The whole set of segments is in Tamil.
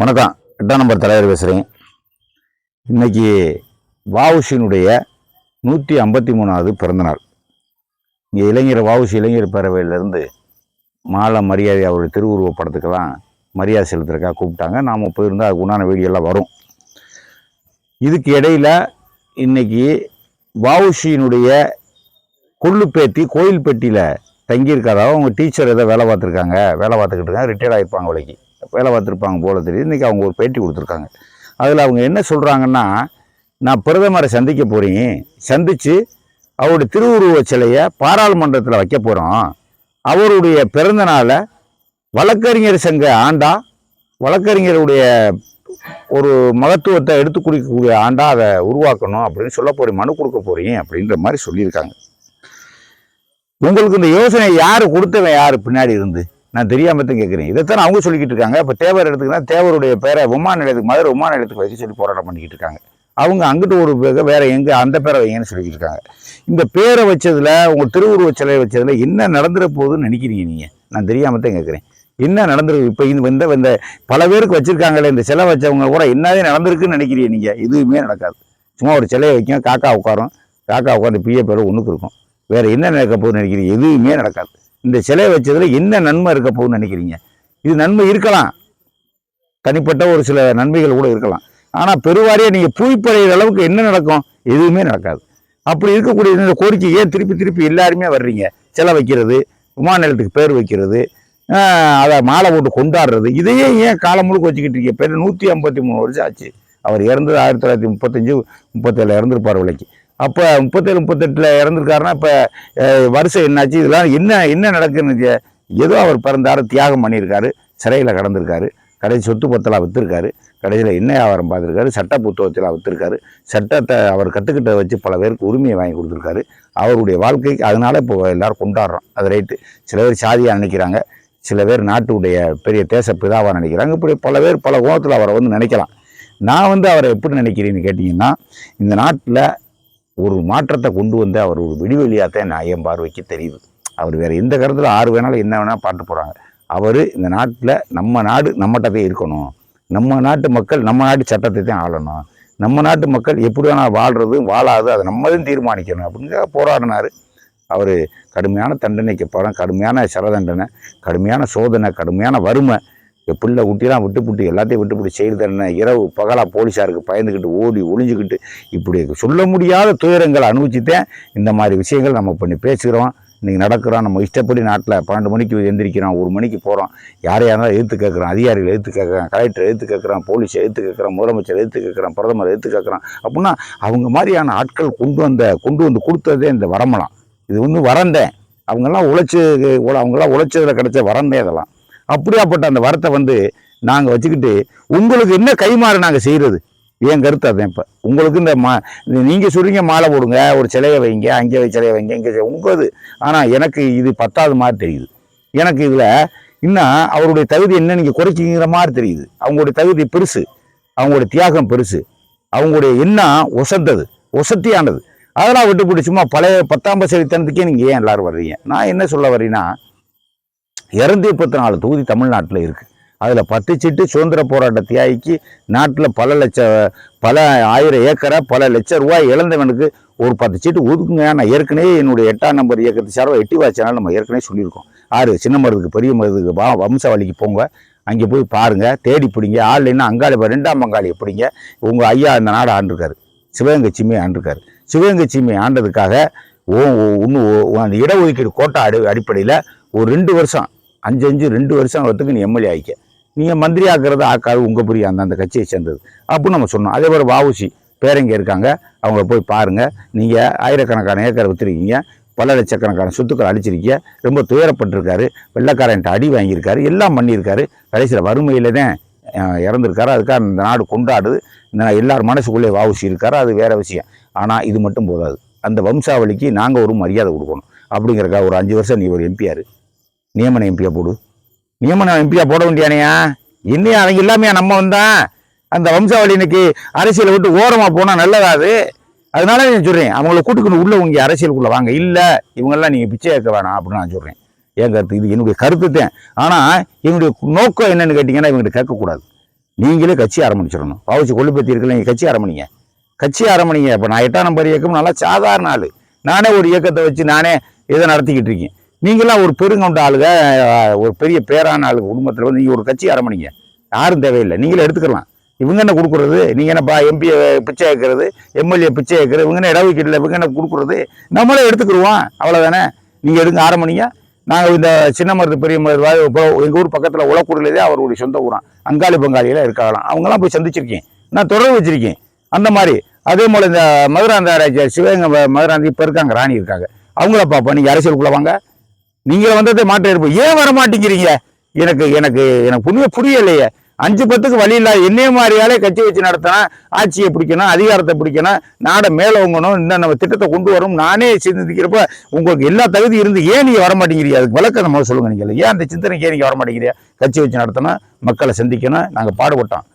வணக்கம். எட்டாம் நம்பர் தலைவர் பேசுகிறேன் இன்றைக்கி வாவுசியினுடைய நூற்றி ஐம்பத்தி மூணாவது பிறந்தநாள். இங்கே இளைஞர் வாவுசி இளைஞர் பேரவையிலேருந்து மாலை மரியாதை அவருடைய திருவுருவப் படத்துக்கெல்லாம் மரியாதை செலுத்துறதுக்காக கூப்பிட்டாங்க. நாம் போயிருந்தால் அதுக்கு உண்டான வீடியோலாம் வரும். இதுக்கு இடையில் இன்னைக்கு வாவுசியினுடைய கொள்ளுப்பேத்தி கோயில்பட்டியில் தங்கியிருக்காதா அவங்க டீச்சர் ஏதோ வேலை பார்த்துருக்காங்க. வேலை பார்த்துக்கிட்டு இருக்காங்க. ரிட்டையர்ட் ஆகிருப்பாங்க விலைக்கு வேலை பார்த்துருப்பாங்க போல தெரியுது. இன்றைக்கி அவங்க ஒரு பேட்டி கொடுத்துருக்காங்க. அதில் அவங்க என்ன சொல்கிறாங்கன்னா நான் பிரதமரை சந்திக்க போகிறேன் சந்தித்து அவருடைய திருவுருவச் சிலையை பாராளுமன்றத்தில் வைக்க போகிறோம் அவருடைய பிறந்த நாளை வழக்கறிஞர் சங்க ஆண்டா வழக்கறிஞருடைய ஒரு மகத்துவத்தை எடுத்து குடிக்கக்கூடிய ஆண்டா அதை உருவாக்கணும் அப்படின்னு சொல்ல போறேன். மனு கொடுக்க போகிறீங்க அப்படின்ற மாதிரி சொல்லியிருக்காங்க. உங்களுக்கு இந்த யோசனை யார் கொடுத்தவன்? யார் பின்னாடி இருந்து? நான் தெரியாமல் தான் கேட்குறேன் இதைத்தான் அவங்க சொல்லிக்கிட்டு இருக்காங்க. இப்போ தேவர் எடுத்துக்கினா தேவருடைய பேரை விமான நிலையத்துக்கு மதுரை விமான நிலையத்துக்கு வைக்க சொல்லி போராட்டம் பண்ணிக்கிட்டு இருக்காங்க. அவங்க அங்கிட்டு ஒரு வேறு எங்கே அந்த பேரை வைங்கன்னு சொல்லிக்கிட்டு இருக்காங்க. இந்த பேரை வச்சதில் உங்கள் திருவுருவச் சிலை வச்சதில் என்ன நடந்துட போகுதுன்னு நினைக்கிறீங்க நீங்கள் நான் தெரியாமல் தான் கேட்குறேன் என்ன நடந்திருக்கு இப்போ இந்த இந்த இந்த பல பேருக்கு வச்சுருக்காங்களே இந்த சிலை வச்சவங்க கூட என்னதே நடந்திருக்குன்னு நினைக்கிறீங்க நீங்கள் எதுவுமே நடக்காது. சும்மா ஒரு சிலையை வைக்கும் காக்கா உட்காரும். காக்கா உட்காந்து பிய பேர் ஒன்றுக்கு இருக்கும். வேறு என்ன நடக்க போகுதுன்னு நினைக்கிறீங்க? எதுவுமே நடக்காது. இந்த சிலையை வச்சதில் என்ன நன்மை இருக்க போகுதுன்னு நினைக்கிறீங்க? இது நன்மை இருக்கலாம். தனிப்பட்ட ஒரு சில நன்மைகள் கூட இருக்கலாம். ஆனால் பெருவாரியாக நீங்கள் பூய்ப்படைகிற அளவுக்கு என்ன நடக்கும்? எதுவுமே நடக்காது. அப்படி இருக்கக்கூடிய இந்த கோரிக்கை ஏன் திருப்பி திருப்பி எல்லாருமே வர்றீங்க? சிலை வைக்கிறது விமான நிலையத்துக்கு பேர் வைக்கிறது அதை மாலை போட்டு கொண்டாடுறது இதையே ஏன் காலம் முழுக்க வச்சுக்கிட்டு இருக்கீங்க? பேர் நூற்றி ஐம்பத்தி மூணு வருஷம் ஆச்சு. அவர் இறந்தது ஆயிரத்தி தொள்ளாயிரத்தி முப்பத்தஞ்சு முப்பத்தேழு இறந்துருப்பார் விலைக்கு. அப்போ முப்பத்தேழு முப்பத்தெட்டில் இறந்துருக்காருன்னா இப்போ வருஷம் என்னாச்சு? இதெல்லாம் என்ன என்ன நடக்குன்னு ஏதோ அவர் பிறந்தார தியாகம் பண்ணியிருக்காரு சிறையில் கடந்திருக்காரு கடைசி சொத்து பத்தலாக விற்றுருக்காரு கடைசியில் என்ன வியாபாரம் பார்த்துருக்காரு சட்ட புத்தகத்தில் விற்றுருக்காரு சட்டத்தை அவர் கற்றுக்கிட்ட வச்சு பல பேருக்கு உரிமையை வாங்கி கொடுத்துருக்காரு. அவருடைய வாழ்க்கைக்கு அதனால இப்போ எல்லாரும் கொண்டாடுறோம். அது ரைட்டு. சில பேர் சாதியாக நினைக்கிறாங்க சில பேர் நாட்டுடைய பெரிய தேச பிதாவாக நினைக்கிறாங்க இப்படி பல பேர் பல கோணத்தில் அவரை வந்து நினைக்கலாம். நான் வந்து அவரை எப்படி நினைக்கிறேன்னு கேட்டிங்கன்னா இந்த நாட்டில் ஒரு மாற்றத்தை கொண்டு வந்து அவர் ஒரு விடிவெளியாகத்தான் நான் என் பார்வைக்கு தெரியுது. அவர் வேறு எந்த கருத்தில் ஆறு வேணாலும் என்ன வேணால் பாட்டு போகிறாங்க அவர் இந்த நாட்டில் நம்ம நாடு நம்மகிட்டவே இருக்கணும். நம்ம நாட்டு மக்கள் நம்ம நாட்டு சட்டத்தை தான் ஆளணும். நம்ம நாட்டு மக்கள் எப்படி வேணால் வாழ்றது வாழாது அதை நம்ம தான் தீர்மானிக்கணும் அப்படிங்கிற போராடினார். அவர் கடுமையான தண்டனைக்கு அப்புறம் கடுமையான சிறை தண்டனை கடுமையான சோதனை கடுமையான வறுமை பிள்ளை குட்டிலாம் விட்டுப்புட்டு எல்லாத்தையும் விட்டுப்புட்டு செய்து தண்டனை இரவு பகலாக போலீஸாருக்கு பயந்துக்கிட்டு ஓடி ஒளிஞ்சுக்கிட்டு இப்படி சொல்ல முடியாத துயரங்களை அனுபவிச்சுட்டேன். இந்த மாதிரி விஷயங்கள் நம்ம பண்ணி பேசுகிறோம். இன்றைக்கி நடக்கிறோம். நம்ம இஷ்டப்படி நாட்டில் பன்னெண்டு மணிக்கு எந்திரிக்கிறோம். ஒரு மணிக்கு போகிறோம் யாரையா இருந்தாலும் எழுத்து கேட்குறோம்? அதிகாரிகள் எழுத்து கேட்குறோம். கலெக்டர் எழுத்து கேட்குறோம். போலீஸ் எழுத்து கேட்குறோம். முதலமைச்சர் எழுத்து கேட்குறோம். பிரதமர் எழுத்து கேட்குறோம். அப்படின்னா அவங்க மாதிரியான ஆட்கள் கொண்டு வந்த கொண்டு வந்து கொடுத்ததே இந்த வரமலாம் இது வந்து வரந்தேன் அவங்கெல்லாம் உழைச்சி அவங்கெல்லாம் உழைச்சதில் கிடைச்ச வரந்தே இதெல்லாம் அப்படியாப்பட்ட அந்த வரத்தை வந்து நாங்கள் வச்சுக்கிட்டு உங்களுக்கு என்ன கைமாறு நாங்கள் செய்கிறது என் கருத்து அதான் இப்போ. உங்களுக்கு இந்த மா நீங்கள் சொல்கிறீங்க மாலை போடுங்க ஒரு சிலையை வைங்க அங்கே வை சிலையை வைங்க இங்கே உங்களது ஆனால் எனக்கு இது பத்தாவது மாதிரி தெரியுது. எனக்கு இதில் இன்னும் அவருடைய தகுதி என்ன நீங்கள் குறைச்சிங்கிற மாதிரி தெரியுது. அவங்களுடைய தகுதி பெருசு. அவங்களுடைய தியாகம் பெருசு. அவங்களுடைய எண்ணம் ஒசந்தது ஒசத்தியானது. அதெல்லாம் விட்டு பிடிச்சுமா சும்மா பழைய பத்தாம் பசடித்தனத்துக்கே நீங்கள் ஏன் எல்லோரும் வர்றீங்க? நான் என்ன சொல்ல வரேன்னா இரநூத்தி முப்பத்தி நாலு தொகுதி தமிழ்நாட்டில் இருக்குது அதில் பத்து சீட்டு சுதந்திர போராட்ட தியாகிக்கு நாட்டில் பல லட்ச பல ஆயிரம் ஏக்கரை பல லட்ச ரூபாய் இழந்தவனுக்கு ஒரு பத்து சீட்டு ஒதுக்குங்க. நான் ஏற்கனவே என்னுடைய எட்டாம் நம்பர் இயக்கத்தை சார்பாக எட்டி வாட்சினால் நம்ம ஏற்கனவே சொல்லியிருக்கோம். ஆறு சின்ன மருதுக்கு பெரிய மருதுக்கு வா வம்சாவளிக்கு போங்க. அங்கே போய் பாருங்கள் தேடி பிடிங்க. ஆள் இல்லைன்னா அங்காளி ரெண்டாம் பங்காளி பிடிங்க. உங்கள் ஐயா இந்த நாடு ஆண்டிருக்காரு. சிவகங்கை சீமையை ஆண்டிருக்காரு சிவகங்கை சீமையை ஆண்டதுக்காக ஓ இன்னும் அந்த இடஒதுக்கீடு கோட்டா அடி அடிப்படையில் ஒரு ரெண்டு வருஷம் அஞ்சு அஞ்சு ரெண்டு வருஷம் வரத்துக்கு நீ எம்எல்ஏ ஆகிக்க நீங்கள் மந்திரி ஆக்குறது ஆக்காது உங்கள் புரிய அந்த அந்த கட்சியை சேர்ந்தது. அப்படின்னு நம்ம சொன்னோம். அதே போல் வாவுசி பேரங்க இருக்காங்க. அவங்கள போய் பாருங்கள் நீங்கள் ஆயிரக்கணக்கான ஏக்கரை விற்றுருக்கீங்க பல லட்சக்கணக்கான சொத்துக்கள் அழிச்சிருக்கீங்க ரொம்ப துயரப்பட்டிருக்காரு. வெள்ளக்காரன்ட்ட அடி வாங்கியிருக்காரு. எல்லாம் பண்ணியிருக்காரு. கடைசியில் வறுமையில் தான் இறந்துருக்காரு. அதுக்காக இந்த நாடு கொண்டாடுது. இந்த எல்லார் மனசுக்குள்ளே வாவுசி இருக்காரு. அது வேறு விஷயம். ஆனால் இது மட்டும் போதாது. அந்த வம்சாவளிக்கு நாங்கள் ஒரு மரியாதை கொடுக்கணும். அப்படிங்கிறக்கா ஒரு அஞ்சு வருஷம் நீ ஒரு எம்பியாரு. நியமன எம்பியா போடு. நியமன எம்பியா போட வேண்டியானையா? என்னையா அவங்க இல்லாமையா நம்ம வந்தான் அந்த வம்சாவளி இன்னைக்கு அரசியலை விட்டு ஓரமாக போனால் நல்லதா அது? அதனால நான் சொல்கிறேன் அவங்கள கூட்டுக்கணும் உள்ள உங்க அரசியலுக்குள்ளே வாங்க. இல்லை இவங்கெல்லாம் நீங்கள் பிச்சை ஏற்க வேணாம் அப்படின்னு நான் சொல்கிறேன் என் கருத்து இது என்னுடைய கருத்து தான். ஆனால் என்னுடைய நோக்கம் என்னென்னு கேட்டிங்கன்னா இவங்ககிட்ட கேட்கக்கூடாது. நீங்களே கட்சி ஆரம்பிச்சிடணும். பாவச்சி கொள்ளுப்பத்தி இருக்கல நீங்கள் கட்சி ஆரம்பிங்க. கட்சி ஆரம்பிங்க. இப்போ நான் எட்டாம் நம்பர் இயக்கம் நல்லா சாதாரண ஆள். நானே ஒரு இயக்கத்தை வச்சு நானே இதை நடத்திக்கிட்டு இருக்கேன். நீங்களாம் ஒரு பெருங்கொண்ட ஆளுங்க ஒரு பெரிய பேரான ஆளுங்க குடும்பத்தில் வந்து நீங்கள் ஒரு கட்சி ஆரம்பிங்க யாரும் தேவையில்லை. நீங்களே எடுத்துக்கலாம். இவங்க என்ன கொடுக்குறது? நீங்கள் என்னப்பா எம்பி பிச்சை வைக்கிறது எம்எல்ஏ பிச்சை வைக்கிறது இவங்க என்ன இடஒதுக்கீட்டில் இவங்க என்ன கொடுக்குறது? நம்மளே எடுத்துக்கிடுவோம் அவ்வளோதானே நீங்கள் எடுங்க ஆரம்பிங்க நாங்கள் இந்த சின்ன மருந்து பெரிய மருந்து எங்கள் ஊர் பக்கத்தில் உலக்கூரிலே அவருடைய சொந்த ஊரம் அங்காளி பங்காளியில் இருக்காங்களாம். அவங்களாம் போய் சந்திச்சிருக்கேன். நான் தொடர்பு வச்சிருக்கேன். அந்த மாதிரி. அதே போல் இந்த மதுராந்தாராஜர் சிவகங்கை மதுராந்தி இப்போ இருக்காங்க ராணி இருக்காங்க. அவங்கள பார்ப்போம். நீங்கள் அரசியலுக்குள்ளே வாங்க. நீங்கள் வந்ததை மாற்ற இருப்போம் ஏன் வர மாட்டேங்கிறீங்க எனக்கு எனக்கு எனக்கு புரிய புரியலையே. அஞ்சு பத்துக்கு வழி இல்லை என்னைய மாதிரியாலே கட்சி வச்சு நடத்தினா ஆட்சியை பிடிக்கணும் அதிகாரத்தை பிடிக்கணும் நாடை மேலே உங்கணும் இன்னும் நம்ம திட்டத்தை கொண்டு வரும் நானே சிந்திக்கிறப்ப உங்களுக்கு எல்லா தகுதி இருந்து ஏன் நீங்கள் வர மாட்டேங்கிறீங்க அதுக்கு விளக்கம் நம்ம சொல்லுங்க நீங்கள் ஏன் அந்த சிந்தனைக்கு ஏன் நீங்கள் வர மாட்டேங்கிறீங்க கட்சி வச்சு நடத்தணும் மக்களை சந்திக்கணும் நாங்கள் பாடுபட்டோம்.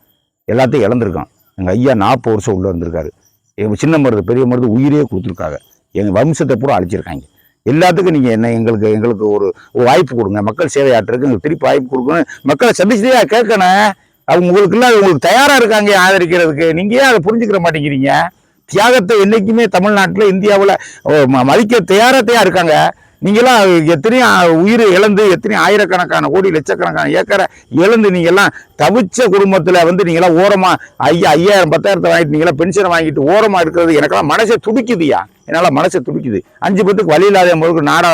எல்லாத்தையும் இழந்திருக்கோம். எங்கள் ஐயா நாற்பது வருஷம் உள்ளே இருந்திருக்காரு. எங்கள் சின்ன மருது பெரிய மருது உயிரே கொடுத்துருக்காங்க. எங்கள் வம்சத்தை பூரா அழிச்சிருக்காங்க. எல்லாத்துக்கும் நீங்கள் என்ன எங்களுக்கு எங்களுக்கு ஒரு வாய்ப்பு கொடுங்க. மக்கள் சேவை ஆற்றுறதுக்கு எங்களுக்கு திருப்பி வாய்ப்பு கொடுக்கணும். மக்களை சந்திச்சுட்டே கேட்கணும். அவங்க உங்களுக்குலாம் உங்களுக்கு தயாராக இருக்காங்க ஆதரிக்கிறதுக்கு. நீங்கள் ஏன் அதை புரிஞ்சுக்கிற மாட்டேங்கிறீங்க? தியாகத்தை என்றைக்குமே தமிழ்நாட்டில் இந்தியாவில் மதிக்க தயாராக இருக்காங்க. நீங்களாம் எத்தனையும் உயிர் இழந்து எத்தனையும் ஆயிரக்கணக்கான கோடி லட்சக்கணக்கான ஏக்கரை இழந்து நீங்கள்லாம் தவிச்ச குடும்பத்தில் வந்து நீங்களாம் ஓரமாக ஐயா ஐயாயிரம் பத்தாயிரத்தை வாங்கிட்டு நீங்களாம் பென்ஷனை வாங்கிட்டு ஓரமாக இருக்கிறது எனக்கெல்லாம் மனசை துடிக்குதுயா என்னால் மனசை துடிக்குது. அஞ்சு பத்துக்கு வழி இல்லாத முழுக்க நாட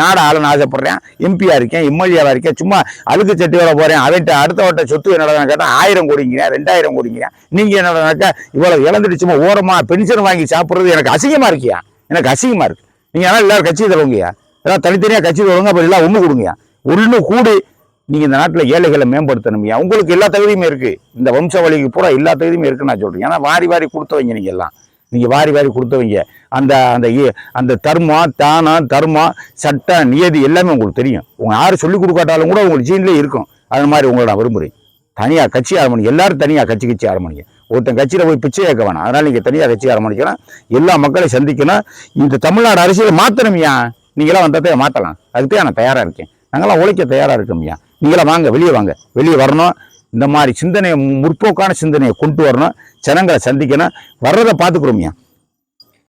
நாட ஆளன்னு ஆசைப்படுறேன். எம்பியாக இருக்கேன் எம்எல்ஏவாக இருக்கேன் சும்மா அழுக்கு சட்டி வேலை போகிறேன் அவன்கிட்ட அடுத்த வட்ட சொத்து என்னடா கேட்டால் ஆயிரம் கோடிங்கிறேன் ரெண்டாயிரம் கோடிங்கிறேன். நீங்கள் என்னடாக்கா இவ்வளோ இழந்துட்டு சும்மா ஓரமாக பென்ஷன் வாங்கி சாப்பிட்றது எனக்கு அசிங்கமாக இருக்கியா? எனக்கு அசிங்கமாக இருக்குது நீங்கள் ஆனால் எல்லாரும் கட்சி தருவங்கய்யா எல்லாம் தனித்தனியாக கட்சி தொடங்க அப்புறம் எல்லாம் ஒன்று கொடுங்க. ஒன்று கூடி. நீங்கள் இந்த நாட்டில் ஏழைகளை மேம்படுத்தணும்யா. உங்களுக்கு எல்லா தகுதியுமே இருக்குது இந்த வம்சாவளிக்கு பூரா எல்லா தகுதியுமே இருக்குன்னு நான் சொல்கிறேன் ஏன்னா வாரி வாரி கொடுத்தவங்க நீங்கள் எல்லாம். நீங்கள் வாரி வாரி கொடுத்தவங்க. அந்த அந்த இ- அந்த தர்மம் தானம் தர்மம் சட்டம் நியதி எல்லாமே உங்களுக்கு தெரியும். உங்கள் யாரும் சொல்லிக் கொடுக்காட்டாலும் கூட உங்களுக்கு ஜீன்லேயே இருக்கும். அது மாதிரி உங்களை நான் விரும்புகிறேன் தனியாக கட்சி ஆரம்பிங்க. எல்லாரும் தனியாக கட்சி கட்சி ஆரம்பிங்க. ஒருத்தன் கட்சியில் போய் பிச்சை கேட்க வேணாம். அதனால் நீங்கள் தனியாக கட்சி ஆரம்பிக்கலாம் எல்லா மக்களையும் சந்திக்கணும். இந்த தமிழ்நாடு அரசியலை மாற்றணுமையா நீங்களாம் வந்ததை மாற்றலாம் அதுக்கு தான் நான் தயாராக இருக்கேன். நாங்களாம் உழைக்க தயாராக இருக்கோம்யா நீங்களாம் வாங்க வெளியே வாங்க. வெளியே வரணும். இந்த மாதிரி சிந்தனையை முற்போக்கான சிந்தனையை கொண்டு வரணும். ஜனங்களை சந்திக்கணும். வர்றதை பார்த்துக்குறோம்யா